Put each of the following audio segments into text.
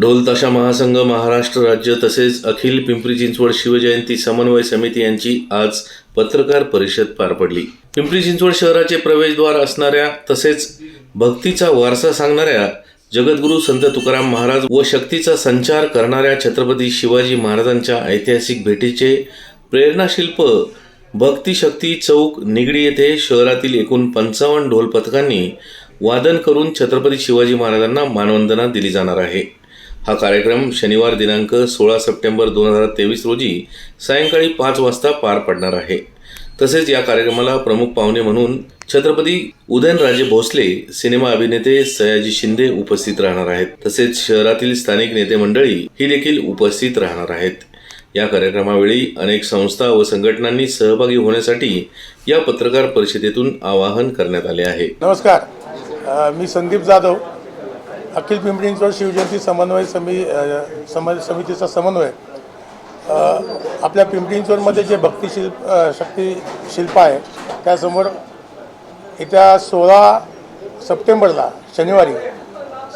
ढोल ताशा महासंघ महाराष्ट्र राज्य तसेच अखिल पिंपरी चिंचवड शिवजयंती समन्वय समिती यांची आज पत्रकार परिषद पार पडली. पिंपरी चिंचवड शहराचे प्रवेशद्वार असणाऱ्या तसेच भक्तीचा वारसा सांगणाऱ्या जगद्गुरू संत तुकाराम महाराज व शक्तीचा संचार करणाऱ्या छत्रपती शिवाजी महाराजांच्या ऐतिहासिक भेटीचे प्रेरणाशिल्प भक्तिशक्ती चौक निगडी येथे शहरातील एकूण पंचावन्न ढोल पथकांनी वादन करून छत्रपती शिवाजी महाराजांना मानवंदना दिली जाणार आहे. हा कार्यक्रम शनिवार दिनांक सोळा सप्टेंबर दोन हजार तेवीस रोजी सायंकाळी पाच वाजता पार पडणार आहे. तसेच या कार्यक्रमाला प्रमुख पाहुणे म्हणून छत्रपती उदयनराजे भोसले सिनेमा अभिनेते सयाजी शिंदे उपस्थित राहणार आहेत. तसेच शहरातील स्थानिक नेते मंडळी ही देखील उपस्थित राहणार आहेत. या कार्यक्रमावेळी अनेक संस्था व संघटनांनी सहभागी होण्यासाठी या पत्रकार परिषदेतून आवाहन करण्यात आले आहे. नमस्कार. मी संदीप जाधव अखिल पिंपरी शिवजयंती समन्वय समी सम समितीचा समन्वय. आपल्या पिंपरी जे भक्तिशिल्प शक्ती शिल्प आहे त्यासमोर येत्या सोळा सप्टेंबरला शनिवारी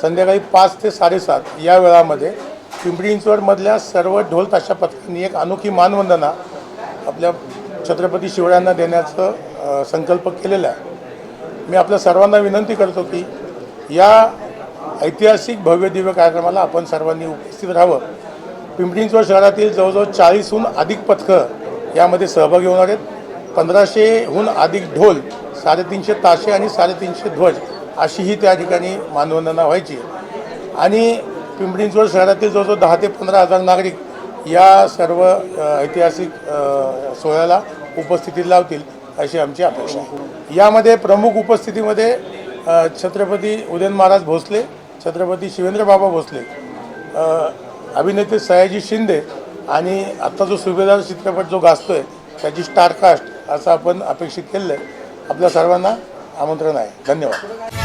संध्याकाळी पाच ते साडेसात या वेळामध्ये पिंपरी चिंचवडमधल्या सर्व ढोल ताशा पथकांनी एक अनोखी मानवंदना आपल्या छत्रपती शिवरायांना देण्याचं संकल्प केलेला आहे. मी आपल्या सर्वांना विनंती करतो की या ऐतिहासिक भव्य दिव्य कार्यक्रमाला आपण सर्वांनी उपस्थित राहावं. पिंपरींचवड शहरातील जवळजवळ चाळीसहून अधिक पथकं यामध्ये सहभागी होणार आहेत. पंधराशेहून अधिक ढोल साडेतीनशे ताशे आणि साडेतीनशे ध्वज अशी ही त्या ठिकाणी मानवंदना व्हायची. आणि पिंपरींचवड शहरातील जवळजवळ दहा ते पंधरा हजार नागरिक या सर्व ऐतिहासिक सोहळ्याला उपस्थिती लावतील अशी आमची अपेक्षा आहे. यामध्ये प्रमुख उपस्थितीमध्ये छत्रपती उदयन महाराज भोसले छत्रपती शिवेंद्रबाबा भोसले अभिनेते सयाजी शिंदे आणि आत्ता जो सुभेदार चित्रपट जो गाजतोय त्याची स्टारकास्ट असं आपण अपेक्षित केलेलं आहे. आपल्या सर्वांना आमंत्रण आहे. धन्यवाद.